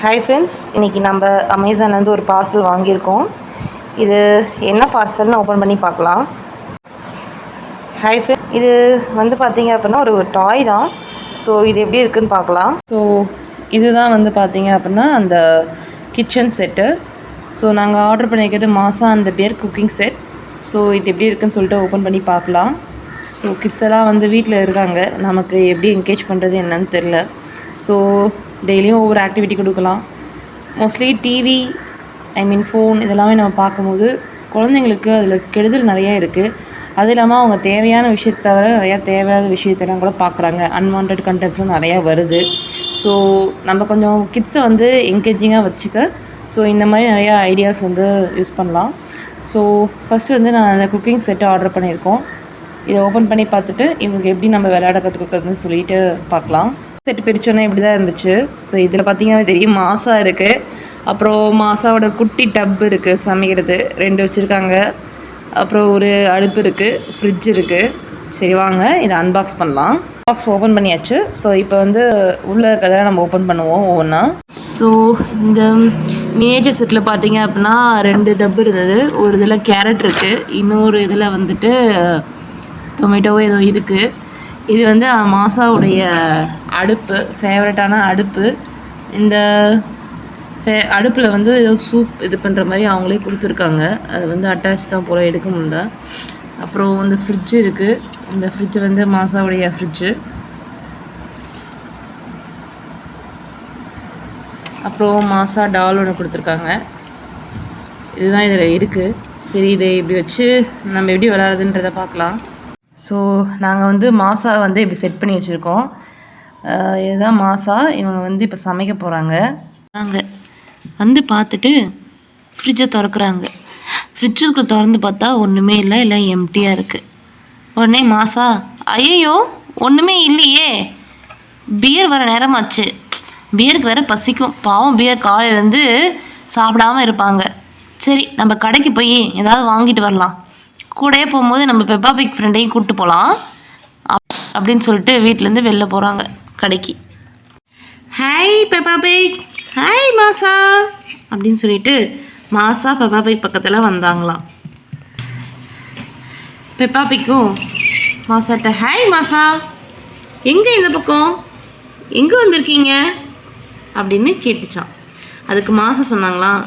Hi friends இன்றைக்கி நம்ம அமேசான்லேருந்து ஒரு பார்சல் வாங்கியிருக்கோம். இது என்ன பார்சல்னு ஓப்பன் பண்ணி பார்க்கலாம். ஹாய் ஃப்ரெண்ட் இது வந்து பார்த்தீங்க அப்படின்னா ஒரு டாய் தான். ஸோ இது எப்படி இருக்குன்னு பார்க்கலாம். ஸோ இதுதான் வந்து பார்த்தீங்க அப்படின்னா அந்த கிச்சன் செட்டு ஸோ நாங்கள் ஆர்டர் பண்ணியிருக்கிறது மாசா அந்த பேர் குக்கிங் செட் ஸோ இது எப்படி இருக்குதுன்னு சொல்லிட்டு ஓப்பன் பண்ணி பார்க்கலாம். ஸோ கிட்ஸ் எல்லாம் வந்து வீட்டில் இருக்காங்க. நமக்கு எப்படி என்கேஜ் பண்ணுறது என்னன்னு தெரில ஸோ டெய்லியும் ஒவ்வொரு ஆக்டிவிட்டி கொடுக்கலாம். Mostly TV I mean phone இதெல்லாமே நம்ம பார்க்கும்போது குழந்தைங்களுக்கு அதில் கெடுதல் நிறையா இருக்குது அது இல்லாமல் அவங்க தேவையான விஷயத்தை தவிர நிறையா தேவையில்லாத விஷயத்தெல்லாம் கூட பார்க்குறாங்க. அன்வான்ட் கண்டென்ட்ஸ்லாம் நிறையா வருது. ஸோ நம்ம கொஞ்சம் கிட்ஸை வந்து என்கேஜிங்காக வச்சுக்க. ஸோ இந்த மாதிரி நிறையா ஐடியாஸ் வந்து யூஸ் பண்ணலாம். ஸோ ஃபஸ்ட்டு வந்து நான் அந்த குக்கிங் செட்டை ஆர்டர் பண்ணியிருக்கோம். இதை ஓப்பன் பண்ணி பார்த்துட்டு இவங்களுக்கு எப்படி நம்ம விளையாட கற்றுக் கொடுக்குறதுன்னு சொல்லிட்டு பார்க்கலாம். செட்டு பிரிச்சோன்னே இப்படி தான் இருந்துச்சு. ஸோ இதில் பார்த்தீங்கன்னா தெரியும் மாசா இருக்குது அப்புறம் மாசாவோட குட்டி டப் இருக்குது சமைக்கிறது. ரெண்டு வச்சுருக்காங்க. அப்புறம் ஒரு அடுப்பு இருக்குது ஃப்ரிட்ஜ் இருக்குது சரி வாங்க. இதை அன்பாக்ஸ் பண்ணலாம். பாக்ஸ் ஓப்பன் பண்ணியாச்சு. ஸோ இப்போ வந்து உள்ளே இருக்கிறத நம்ம ஓப்பன் பண்ணுவோம் ஒவ்வொன்றா ஸோ இந்த மேஜர் செட்டில் பார்த்தீங்க அப்படின்னா ரெண்டு டப்பு இருந்தது. ஒரு இதில் கேரட் இருக்குது இன்னொரு இதில் வந்துட்டு டொமேட்டோவோ ஏதோ இருக்குது இது வந்து மாசாவுடைய அடுப்பு ஃபேவரட்டான அடுப்பு. இந்த ஃபே அடுப்பில் வந்து ஏதோ சூப் இது பண்ணுற மாதிரி அவங்களே கொடுத்துருக்காங்க. அது வந்து அட்டாச் தான் போல் எடுக்க முடியல. அப்புறம் இந்த ஃப்ரிட்ஜு இருக்குது இந்த ஃப்ரிட்ஜு வந்து மாசாவுடைய ஃப்ரிட்ஜு அப்புறம் மாசா டால் ஒன்று கொடுத்துருக்காங்க. இதுதான் இதில் இருக்குது சரி இதை இப்படி வச்சு நம்ம எப்படி விளாட்றதுன்றதை பார்க்கலாம். ஸோ நாங்கள் வந்து மாசா வந்து இப்படி செட் பண்ணி வச்சுருக்கோம். இதுதான் மாசா. இவங்க வந்து இப்போ சமைக்க போகிறாங்க நாங்கள் வந்து பார்த்துட்டு ஃப்ரிட்ஜை திறக்குறாங்க. ஃப்ரிட்ஜுக்குள்ளே திறந்து பார்த்தா ஒன்றுமே இல்லை எல்லாம் எம்டியாக இருக்குது உடனே மாசா ஐயோ ஒன்றுமே இல்லையே. பியர் வர நேரமாச்சு. பியருக்கு வேற பசிக்கும். பாவம் பியர் காலையிலேருந்து சாப்பிடாம இருப்பாங்க. சரி நம்ம கடைக்கு போய் ஏதாவது வாங்கிட்டு வரலாம். கூடயே போகும்போது நம்ம பெப்பா பிக் ஃப்ரெண்டையும் கூப்பிட்டு போகலாம் அப்படின்னு சொல்லிட்டு வீட்டிலேருந்து வெளில போகிறாங்க கடைக்கு. ஹாய் பெப்பா பிக் ஹாய் மாசா. அப்படின்னு சொல்லிட்டு மாசா பெப்பா பிக் பக்கத்தில் வந்தாங்களாம். பெப்பா பிக்கும் மாசாட்ட ஹாய் மாசா. எங்கே இந்த பக்கம்? எங்கே வந்திருக்கீங்க? அப்படின்னு கேட்டுச்சான் அதுக்கு மாசா சொன்னாங்களாம்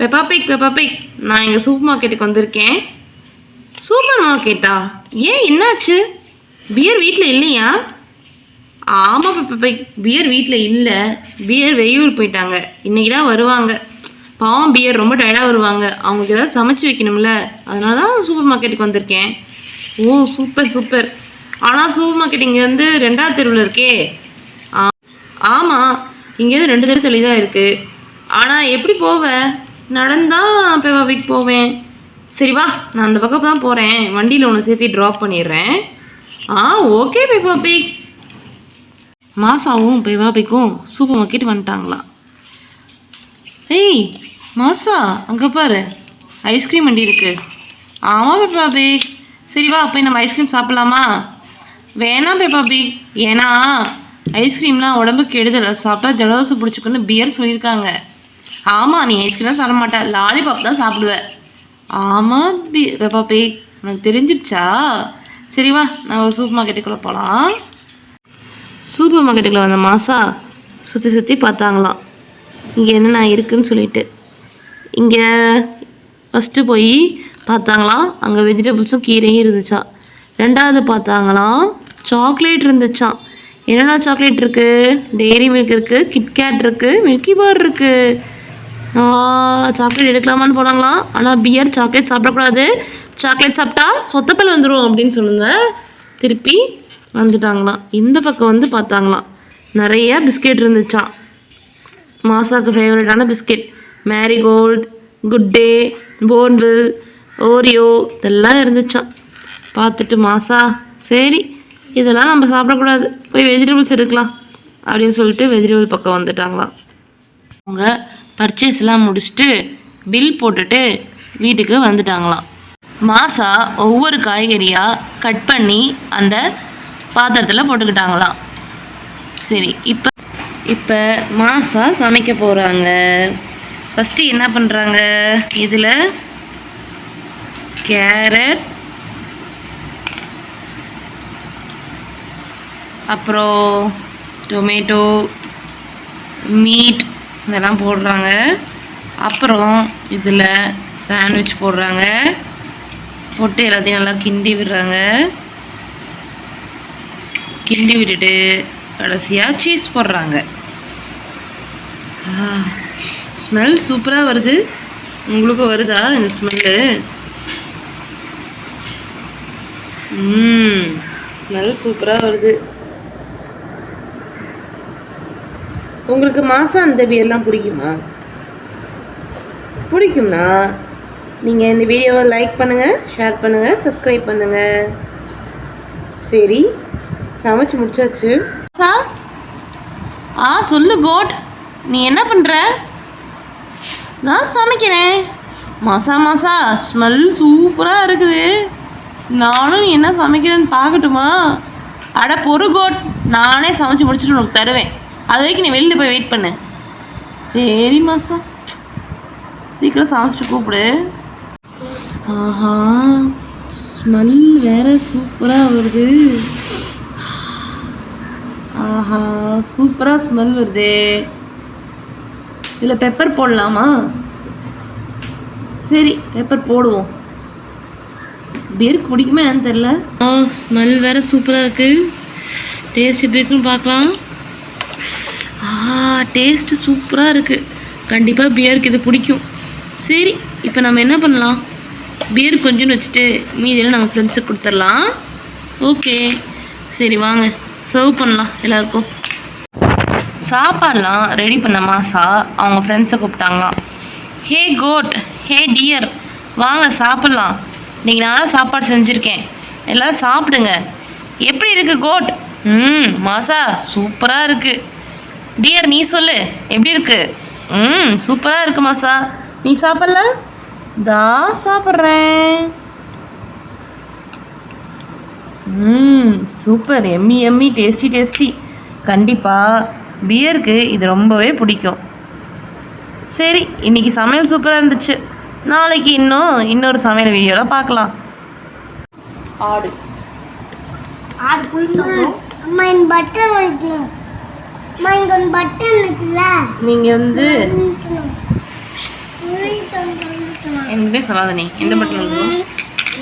பெப்பா பிக் பெப்பா பிக் நான் எங்கள் சூப்பர் மார்க்கெட்டுக்கு வந்திருக்கேன். சூப்பர் மார்க்கெட்டா ஏன் என்னாச்சு? பியர் வீட்டில் இல்லையா? ஆமாம் இப்போ பியர் வீட்டில் இல்லை. பியர் வெளியூர் போயிட்டாங்க. இன்றைக்கி தான் வருவாங்க. பாவம் பியர் ரொம்ப டயர்டாக வருவாங்க. அவங்களுக்கு ஏதாவது சமைச்சு வைக்கணும்ல. அதனால தான் சூப்பர் மார்க்கெட்டுக்கு வந்திருக்கேன். ஓ சூப்பர் சூப்பர் ஆனால் சூப்பர் மார்க்கெட் இங்கேருந்து ரெண்டாவது தெருவில் இருக்கே. ஆ ஆமாம் இங்கேருந்து ரெண்டு தெரு தள்ளி தான் இருக்குது ஆனால் எப்படி போவேன் நடந்தால் பெவாபிக் போவேன். சரி வா நான் அந்த பக்கம் தான் போகிறேன் வண்டியில் ஒன்று சேர்த்து ட்ராப் பண்ணிடுறேன். ஆ ஓகே பெவாபிக் மாசாவும் பெவாபிக்கும் சூப்பர் மார்க்கெட் வந்துட்டாங்களா? ஏய் மாசா அங்கே பாரு. ஐஸ்கிரீம் வண்டி இருக்குது ஆமாம் பேப்பா. பிக் சரி வா போய் நம்ம ஐஸ்கிரீம் சாப்பிட்லாமா? வேணாம் பேப்பா. பிக் ஏன்னா ஐஸ்கிரீம்லாம் உடம்புக்கு கெடுதல். சாப்பிட்டா ஜலதோஷம் பிடிச்சிக்குன்னு பியர் சொல்லியிருக்காங்க. ஆமாம் நீ ஐஸ்கிரீம் சாப்பிட மாட்டேன் லாலிபாப் தான் சாப்பிடுவேன் ஆமாம் பி பாப்பி உனக்கு தெரிஞ்சிருச்சா? சரி வா. நம்ம சூப்பர் மார்க்கெட்டுக்குள்ளே போகலாம் சூப்பர் மார்க்கெட்டுக்குள்ளே வந்த மாசா சுற்றி சுற்றி பார்த்தாங்களாம். இங்கே என்னென்ன இருக்குன்னு சொல்லிட்டு. இங்கே ஃபஸ்ட்டு போய் பார்த்தாங்களாம். அங்கே வெஜிடபிள்ஸும் கீரையும் இருந்துச்சா ரெண்டாவது பார்த்தாங்களாம். சாக்லேட் இருந்துச்சாம். என்னென்ன சாக்லேட் இருக்குது டெய்ரி மில்க் இருக்குது கிட்கேட் இருக்குது மில்கி பார் இருக்குது சாக்லேட் எடுக்கலாமான்னு போனாங்களாம். ஆனால் பியர் சாக்லேட் சாப்பிடக்கூடாது. சாக்லேட் சாப்பிட்டா சொத்தப்பல் வந்துடும் அப்படின்னு சொல்லுங்க திருப்பி வந்துட்டாங்களாம். இந்த பக்கம் வந்து பார்த்தாங்களாம். நிறைய பிஸ்கெட் இருந்துச்சாம். மாசாவுக்கு ஃபேவரட்டான biscuit. Marigold Good Day Bournville Oreo இதெல்லாம் இருந்துச்சாம். பார்த்துட்டு மாசா சரி இதெல்லாம் நம்ம சாப்பிடக்கூடாது. போய் வெஜிடபிள்ஸ் எடுக்கலாம். அப்படின்னு சொல்லிட்டு வெஜிடபிள் பக்கம் வந்துட்டாங்களாம். அவங்க பர்ச்சேஸ்லாம் முடிச்சுட்டு பில் போட்டுட்டு வீட்டுக்கு வந்துட்டாங்களாம். மாசா ஒவ்வொரு காய்கறியாக கட் பண்ணி அந்த பாத்திரத்தில் போட்டுக்கிட்டாங்களாம். சரி இப்போ இப்போ மாசா சமைக்க போகிறாங்க ஃபஸ்ட்டு என்ன பண்ணுறாங்க இதில் கேரட் அப்புறம் டொமேட்டோ மீட் இதெல்லாம் போடுறாங்க. அப்புறம் இதில் சாண்ட்விச் போடுறாங்க. போட்டு எல்லாத்தையும் நல்லா கிண்டி விடுறாங்க. கிண்டி விட்டுட்டு கடைசியாக சீஸ் போடுறாங்க. ஸ்மெல் சூப்பராக வருது. உங்களுக்கும் வருதா இந்த ஸ்மெல்லு ம் ஸ்மெல் சூப்பராக வருது. உங்களுக்கு மாதம் அந்த பியர்லாம் பிடிக்குமா? பிடிக்கும்னா நீங்கள் இந்த வீடியோவை லைக் பண்ணுங்கள் ஷேர் பண்ணுங்கள் சப்ஸ்கிரைப் பண்ணுங்கள் சரி சமைச்சு முடிச்சாச்சு. சா ஆ சொல்லு கோட். நீ என்ன பண்ணுற நான் சமைக்கிறேன். மாசா மாசா ஸ்மெல் சூப்பராக இருக்குது. நானும் நீ என்ன சமைக்கிறேன்னு பார்க்கட்டுமா? அட பொறு கோட். நானே சமைச்சு முடிச்சுட்டு உனக்கு தருவேன். அது வரைக்கும் நீ வெளியில் போய் வெயிட் பண்ணு. சரி மாசா சீக்கிரம் சமைச்சு கூப்பிடு. ஆஹா. ஸ்மெல் வேற சூப்பராக வருது. ஆஹா சூப்பராக ஸ்மெல் வருதே. இதில் பெப்பர் போடலாமா? சரி பெப்பர் போடுவோம். பியருக்கு பிடிக்குமா என்னன்னு தெரில ஆ ஸ்மெல் வேற சூப்பராக இருக்குது டேஸ்ட் எப்படி இருக்குன்னு பார்க்கலாம். டேஸ்ட்டு சூப்பராக இருக்குது கண்டிப்பாக பியருக்கு இது பிடிக்கும். சரி இப்போ நம்ம என்ன பண்ணலாம்? பியர் கொஞ்சம்னு வச்சுட்டு மீதியெல்லாம் நம்ம ஃப்ரெண்ட்ஸுக்கு கொடுத்துடலாம். ஓகே சரி வாங்க. சர்வ் பண்ணலாம் எல்லாருக்கும். சாப்பாடெலாம் ரெடி பண்ண மாசா? அவங்க ஃப்ரெண்ட்ஸை கூப்பிட்டாங்களாம். ஹே கோட் ஹே டியர் வாங்க சாப்பிட்லாம். இன்றைக்கி நான் சாப்பாடு செஞ்சுருக்கேன். எல்லோரும் சாப்பிடுங்க. எப்படி இருக்குது கோட் ம் மாசா சூப்பராக இருக்குது டியர் நீ சொல்லு. எப்படி இருக்கு? ம் சூப்பராக இருக்கு மாசா. நீ சாப்பிட்ல? தா சாப்பிட்றேன். ம் super yummy yummy tasty tasty கண்டிப்பாக பியருக்கு இது ரொம்பவே பிடிக்கும். சரி இன்னைக்கு சமையல் சூப்பராக இருந்துச்சு. நாளைக்கு இன்னும் இன்னொரு சமையல் வீடியோவில் பார்க்கலாம். ஆடு. ஆறு புல் சாப்பிடும் நீங்கள் வந்து அழுத்தணும். அழுத்தணும், அழுத்தணும். எதுவுமே சொல்லாத நீ. எந்த பட்டன்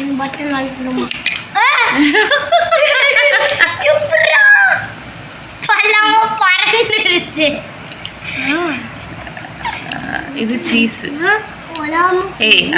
இந்த பட்டன் அழுத்தணுமா இது சீஸு ஏய்